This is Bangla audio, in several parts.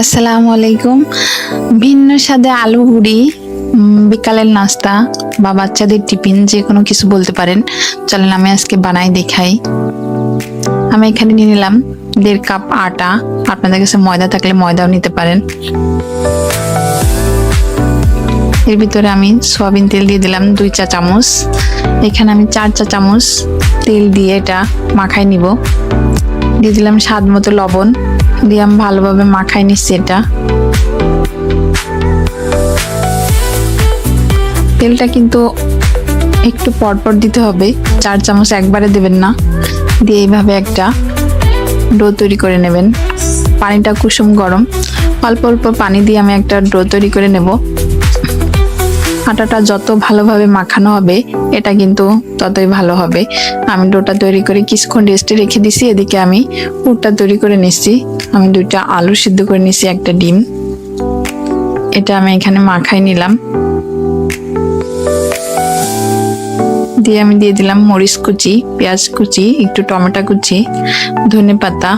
আসসালামু আলাইকুম। ভিন্ন স্বাদে আলু হুড়ি বিকালের নাস্তা বা বাচ্চাদের টিফিন, যে কোনো কিছু বলতে পারেন। চলেন আমি আজকে বানাই, দেখাই। আমি এখানে নিয়ে নিলাম দেড় কাপ আটা। আপনাদের কাছে ময়দা থাকলে ময়দাও নিতে পারেন। এর ভিতরে আমি সয়াবিন তেল দিয়ে দিলাম দুই চা চামচ এখানে আমি চার চা চামচ তেল দিয়ে এটা মাখাই নিব। দিয়ে দিলাম স্বাদ মতো লবণ। দিয়ে আমি ভালোভাবে মাখাই নিচ্ছি এটা। তেলটা কিন্তু একটু পরপর দিতে হবে। চার চামচ একবারে দেবেন না। দিয়ে এইভাবে একটা ডো তৈরি করে নেবেন। পানিটা কুসুম গরম। অল্প অল্প পানি দিয়ে আমি একটা ডো তৈরি করে নেব। আটাটা যত ভালোভাবে মাখানো হবে, এটা কিন্তু ততই ভালো হবে। আমি ডোটা তৈরি করে কিছুক্ষণ রেস্টে রেখে দিছি, এদিকে আমি পুরটা তৈরি করে নিচ্ছি আমি দুইটা আলু সিদ্ধ করে নিচ্ছি একটা ডিম। এটা আমি এখানে মাখাই নিলাম। দিয়ে আমি দিয়ে দিলাম মরিচ কুচি, পেঁয়াজ কুচি, একটু টমেটো কুচি, ধনে পাতা।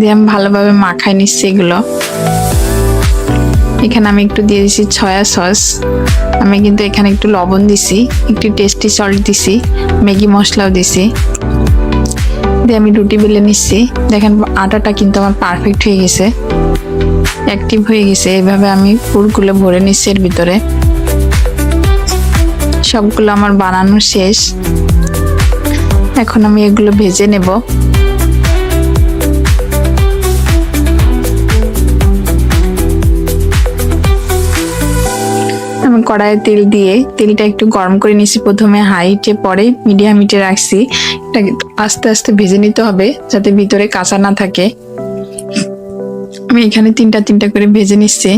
দিয়ে আমি ভালোভাবে মাখাই নিচ্ছি এগুলো। এখানে আমি একটু দিয়ে দিছি ছয়া সস। আমি কিন্তু এখানে একটু লবণ দিছি, একটু টেস্টি সল্ট দিছি, ম্যাগি মশলাও দিছি। দিয়ে আমি রুটি বেলে নিচ্ছি। দেখেন আটাটা কিন্তু আমার পারফেক্ট হয়ে গেছে। অ্যাক্টিভ হয়ে গেছে। এইভাবে আমি পুরগুলো ভরে নিচ্ছি এর ভিতরে। সবগুলো আমার বানানো শেষ। এখন আমি এগুলো ভেজে নেব। কড়াইয়ে তেল দিয়ে তেলটা একটু গরম করে নিয়েছি। প্রথমে হাইটে, পরে মিডিয়াম হিটে রাখছি। এটাকে আস্তে আস্তে ভেজে নিতে হবে যাতে ভিতরে কাঁচা না থাকে। আমি এখানে তিনটা তিনটা করে ভেজে নিচ্ছি।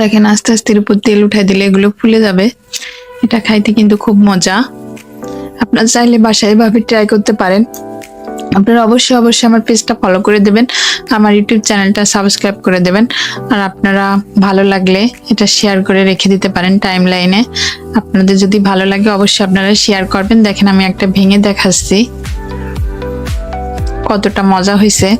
দেখেন আস্তে আস্তে এর উপর তেল উঠাই দিলে এগুলো ফুলে যাবে। এটা খাইতে কিন্তু খুব মজা। আপনারা চাইলে বাসায় এভাবে ট্রাই করতে পারেন। আপনারা অবশ্যই অবশ্যই আমার পেজটা ফলো করে দেবেন। আমার ইউটিউব চ্যানেলটা সাবস্ক্রাইব করে দেবেন। আর আপনারা ভালো লাগলে এটা শেয়ার করে রেখে দিতে পারেন টাইম লাইনে আপনাদের যদি ভালো লাগে, অবশ্যই আপনারা শেয়ার করবেন। দেখেন আমি একটা ভেঙে দেখাচ্ছি। কতটা মজা হয়েছে।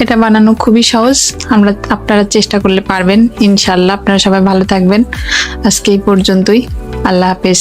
এটা বানানো খুবই সহজ। আমরা, আপনারা চেষ্টা করলে পারবেন। ইনশাল্লাহ আপনারা সবাই ভালো থাকবেন। আজকে এই পর্যন্তই। আল্লাহ হাফেজ।